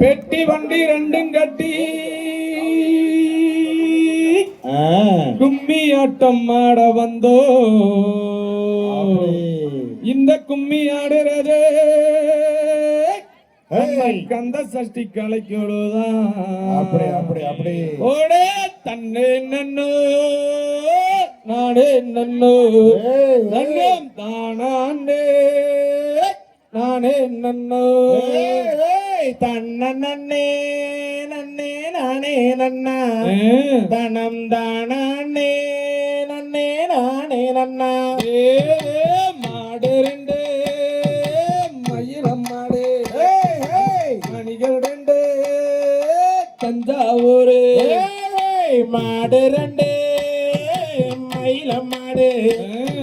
பெட்டி வண்டி ரெண்டும் கட்டி. கும்மி ஆட்டம் ஆட வந்தோ. இந்த கும்மி ஆடுறது. கந்த சஷ்டி கலைக்கொழுதான் அப்படி அப்படி அப்படி ஓடே தன்னே நன்னோ. நானே நன்னோ. நன்னம் தானாண்டே. தன்ன நன்னே நன்னே நானே நன்னா. தனம் தானே நன்னே நானே நன்னா. ஏ மாடு ரெண்டு மயிலம் மாடு. மணிகள் ரெண்டு தஞ்சாவூர். மாடு ரெண்டு மயில மாடு.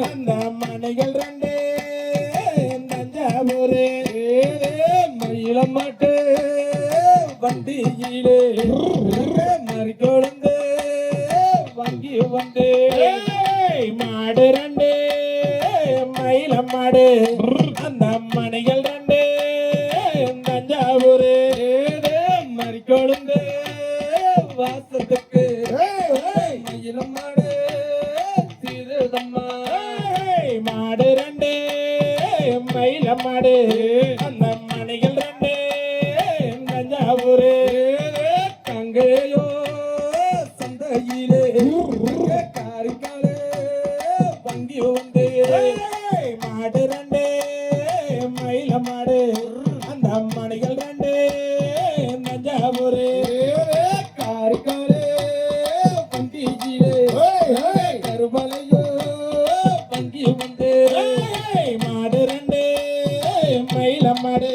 அந்த மணிகள் ரெண்டு வண்டியிலே மறிக்கொழுந்து வங்கி வந்து மாடு ரெண்டு மயில மாடு அந்த மணிகள் ரெண்டு தஞ்சாவூர் மறிக்கொழுந்து வாசத்துக்கு மயிலம் மாடு ஏய், மாடு ரெண்டு மயில மாடு அந்த சந்தையிலே காரிக்காலே வங்கி வந்து மாடு ரெண்டு மயில மாடு. அந்த மணிகள் ரெண்டு தஞ்சாவூர். காரிக்காலே வங்கியிலே கருமலையோ வங்கி வந்து மாடு ரெண்டு மயில மாடு.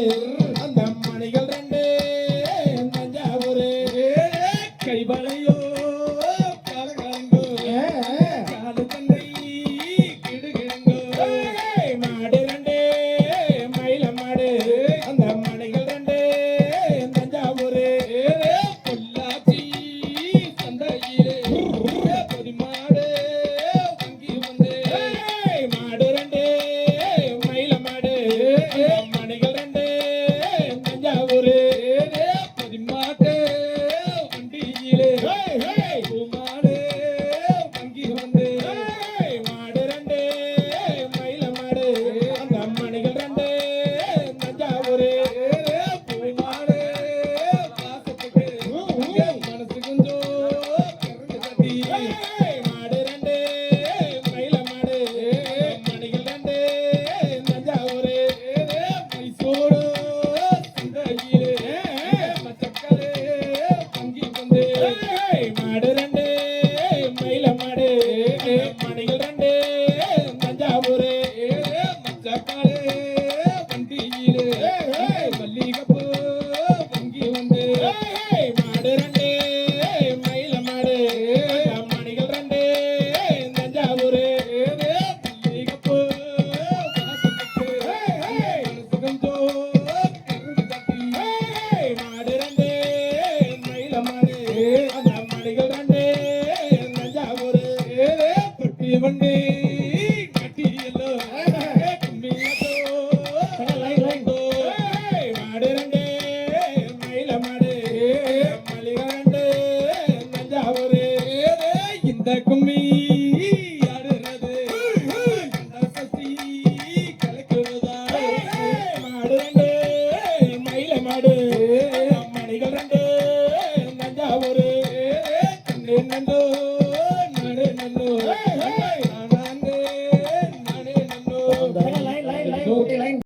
மணிகள்